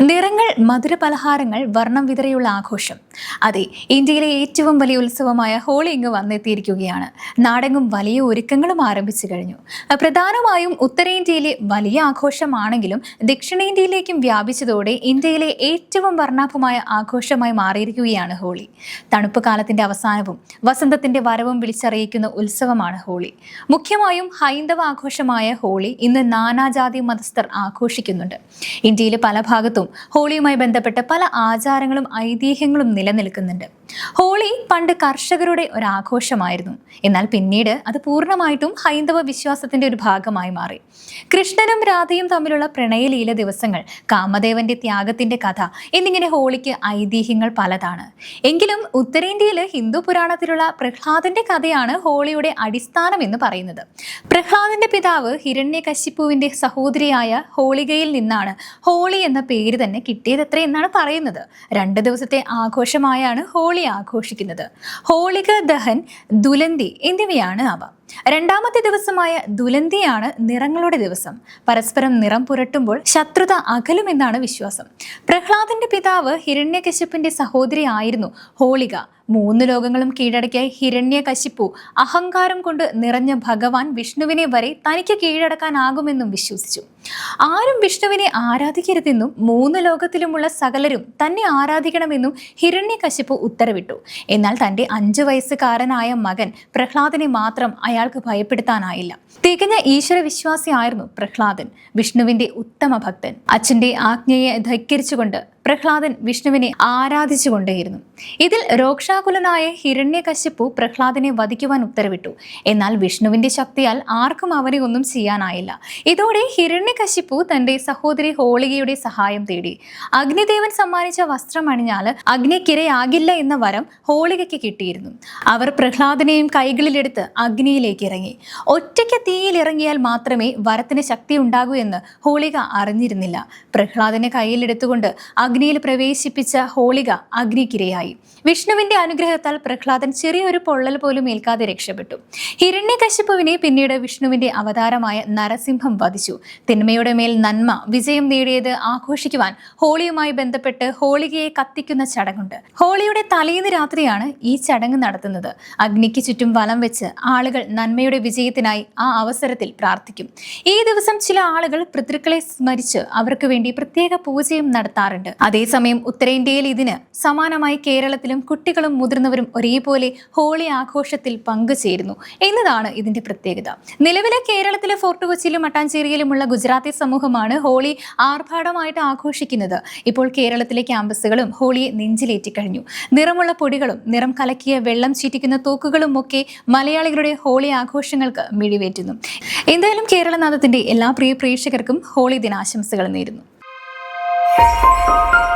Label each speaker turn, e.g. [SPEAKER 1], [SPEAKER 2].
[SPEAKER 1] നിറങ്ങൾ മധുരപലഹാരങ്ങൾ വർണം വിതറിയുള്ള ആഘോഷം. അതെ ഇന്ത്യയിലെ ഏറ്റവും വലിയ ഉത്സവമായ ഹോളി ഇങ്ങ് വന്നെത്തിയിരിക്കുകയാണ്. നാടെങ്ങും വലിയ ഒരുക്കങ്ങളും ആരംഭിച്ചു കഴിഞ്ഞു. പ്രധാനമായും ഉത്തരേന്ത്യയിലെ വലിയ ആഘോഷമാണെങ്കിലും ദക്ഷിണേന്ത്യയിലേക്കും വ്യാപിച്ചതോടെ ഇന്ത്യയിലെ ഏറ്റവും വർണാഭമായ ആഘോഷമായി മാറിയിരിക്കുകയാണ് ഹോളി. തണുപ്പ് കാലത്തിന്റെ അവസാനവും വസന്തത്തിന്റെ വരവും വിളിച്ചറിയിക്കുന്ന ഉത്സവമാണ് ഹോളി. മുഖ്യമായും ഹൈന്ദവ ആഘോഷമായ ഹോളി ഇന്ന് നാനാജാതി മതസ്ഥർ ആഘോഷിക്കുന്നുണ്ട്. ഇന്ത്യയിലെ പല ഭാഗത്തും ഹോളിയുമായി ബന്ധപ്പെട്ട പല ആചാരങ്ങളും ഐതിഹ്യങ്ങളും നിലനിൽക്കുന്നുണ്ട്. ഹോളി പണ്ട് കർഷകരുടെ ഒരു ആഘോഷമായിരുന്നു. എന്നാൽ പിന്നീട് അത് പൂർണമായിട്ടും ഹൈന്ദവ വിശ്വാസത്തിന്റെ ഒരു ഭാഗമായി മാറി. കൃഷ്ണനും രാധയും തമ്മിലുള്ള പ്രണയലീല ദിവസങ്ങൾ കാമദേവന്റെ ത്യാഗത്തിന്റെ കഥ എന്നിങ്ങനെ ഹോളിക്ക് ഐതിഹ്യങ്ങൾ പലതാണ്. എങ്കിലും ഉത്തരേന്ത്യയിൽ ഹിന്ദു പുരാണത്തിലുള്ള പ്രഹ്ലാദന്റെ കഥയാണ് ഹോളിയുടെ അടിസ്ഥാനം എന്ന് പറയുന്നത്. പ്രഹ്ലാദന്റെ പിതാവ് ഹിരണ്യകശിപ്പുവിന്റെ സഹോദരിയായ ഹോളികയിൽ നിന്നാണ് ഹോളി എന്ന പേര് തന്നെ കിട്ടിയതത്രേ എന്നാണ് പറയുന്നത്. രണ്ട് ദിവസത്തെ ആഘോഷമായാണ് ഹോളി ആഘോഷിക്കുന്നത്. ഹോളിക ദഹൻ ദുലന്തി എന്നിവയാണ് അവ. രണ്ടാമത്തെ ദിവസമായ ദുലന്തിയാണ് നിറങ്ങളുടെ ദിവസം. പരസ്പരം നിറം പുരട്ടുമ്പോൾ ശത്രുത അകലുമെന്നാണ് വിശ്വാസം. പ്രഹ്ലാദന്റെ പിതാവ് ഹിരണ്യകശിപ്പിന്റെ സഹോദരി ആയിരുന്നു ഹോളിക. മൂന്ന് ലോകങ്ങളും കീഴടക്കിയ ഹിരണ്യകശിപ്പു അഹങ്കാരം കൊണ്ട് നിറഞ്ഞ ഭഗവാൻ വിഷ്ണുവിനെ വരെ തനിക്ക് കീഴടക്കാനാകുമെന്നും വിശ്വസിച്ചു. ആരും വിഷ്ണുവിനെ ആരാധിക്കരുതെന്നും മൂന്ന് ലോകത്തിലുമുള്ള സകലരും തന്നെ ആരാധിക്കണമെന്നും ഹിരണ്യകശിപ്പു ഉത്തരവിട്ടു. എന്നാൽ തന്റെ അഞ്ചു വയസ്സുകാരനായ മകൻ പ്രഹ്ലാദനെ മാത്രം അയാൾക്ക് ഭയപ്പെടുത്താനായില്ല. തികഞ്ഞ ഈശ്വര വിശ്വാസിയായിരുന്നു പ്രഹ്ലാദൻ വിഷ്ണുവിന്റെ ഉത്തമ ഭക്തൻ അച്ഛന്റെ ആജ്ഞയെ ധിക്കരിച്ചുകൊണ്ട് പ്രഹ്ലാദൻ വിഷ്ണുവിനെ ആരാധിച്ചുകൊണ്ടേയിരുന്നു. ഇതിൽ രോക്ഷാകുലനായ ഹിരണ്യകശിപ്പു പ്രഹ്ലാദനെ വധിക്കുവാൻ ഉത്തരവിട്ടു. എന്നാൽ വിഷ്ണുവിന്റെ ശക്തിയാൽ ആർക്കും അവനെ ഒന്നും ചെയ്യാനായില്ല. ഇതോടെ ഹിരണ്യകശിപ്പു തന്റെ സഹോദരി ഹോളികയുടെ സഹായം തേടി. അഗ്നിദേവൻ സമ്മാനിച്ച വസ്ത്രം അണിഞ്ഞാൽ അഗ്നിക്കിരയാകില്ല എന്ന വരം ഹോളികയ്ക്ക് കിട്ടിയിരുന്നു. അവർ പ്രഹ്ലാദനെയും കൈകളിലെടുത്ത് അഗ്നിയിലേക്ക് ഇറങ്ങി. ഒറ്റയ്ക്ക് തീയിൽ ഇറങ്ങിയാൽ മാത്രമേ വരത്തിന് ശക്തി ഉണ്ടാകൂ എന്ന് ഹോളിക അറിഞ്ഞിരുന്നില്ല. പ്രഹ്ലാദനെ കയ്യിലെടുത്തുകൊണ്ട് അഗ്നിയിൽ പ്രവേശിപ്പിച്ച ഹോളിക അഗ്നിക്കിരയായി. വിഷ്ണുവിന്റെ അനുഗ്രഹത്താൽ പ്രഹ്ലാദൻ ചെറിയൊരു പൊള്ളൽ പോലും ഏൽക്കാതെ രക്ഷപ്പെട്ടു. ഹിരണ്യകശിപ്പുവിനെ പിന്നീട് വിഷ്ണുവിന്റെ അവതാരമായ നരസിംഹം വധിച്ചു. തിന്മയുടെ മേൽ നന്മ വിജയം നേടിയത് ആഘോഷിക്കുവാൻ ഹോളിയുമായി ബന്ധപ്പെട്ട് ഹോളികയെ കത്തിക്കുന്ന ചടങ്ങുണ്ട്. ഹോളിയുടെ തലേന്ന് രാത്രിയാണ് ഈ ചടങ്ങ് നടത്തുന്നത്. അഗ്നിക്ക് ചുറ്റും വലം വെച്ച് ആളുകൾ നന്മയുടെ വിജയത്തിനായി ആ അവസരത്തിൽ പ്രാർത്ഥിക്കും. ഈ ദിവസം ചില ആളുകൾ പിതൃക്കളെ സ്മരിച്ച് അവർക്ക് വേണ്ടി പ്രത്യേക പൂജയും നടത്താറുണ്ട്. അതേസമയം ഉത്തരേന്ത്യയിൽ ഇതിന് സമാനമായി കേരളത്തിലും കുട്ടികളും മുതിർന്നവരും ഒരേപോലെ ഹോളി ആഘോഷത്തിൽ പങ്കുചേരുന്നു എന്നതാണ് ഇതിന്റെ പ്രത്യേകത. നിലവിലെ കേരളത്തിലെ ഫോർട്ട് കൊച്ചിയിലും മട്ടാഞ്ചേരിയിലുമുള്ള ഗുജറാത്തി സമൂഹമാണ് ഹോളി ആർഭാടമായിട്ട് ആഘോഷിക്കുന്നത്. ഇപ്പോൾ കേരളത്തിലെ ക്യാമ്പസുകളും ഹോളിയെ നെഞ്ചിലേറ്റി കഴിഞ്ഞു. നിറമുള്ള പൊടികളും നിറം കലക്കിയ വെള്ളം ചീറ്റിക്കുന്ന തോക്കുകളും ഒക്കെ മലയാളികളുടെ ഹോളി ആഘോഷങ്ങൾക്ക് മിഴിവേറ്റുന്നു. എന്തായാലും കേരളനാഥത്തിന്റെ എല്ലാ പ്രിയ പ്രേക്ഷകർക്കും ഹോളി ദിനാശംസകൾ നേരുന്നു. Música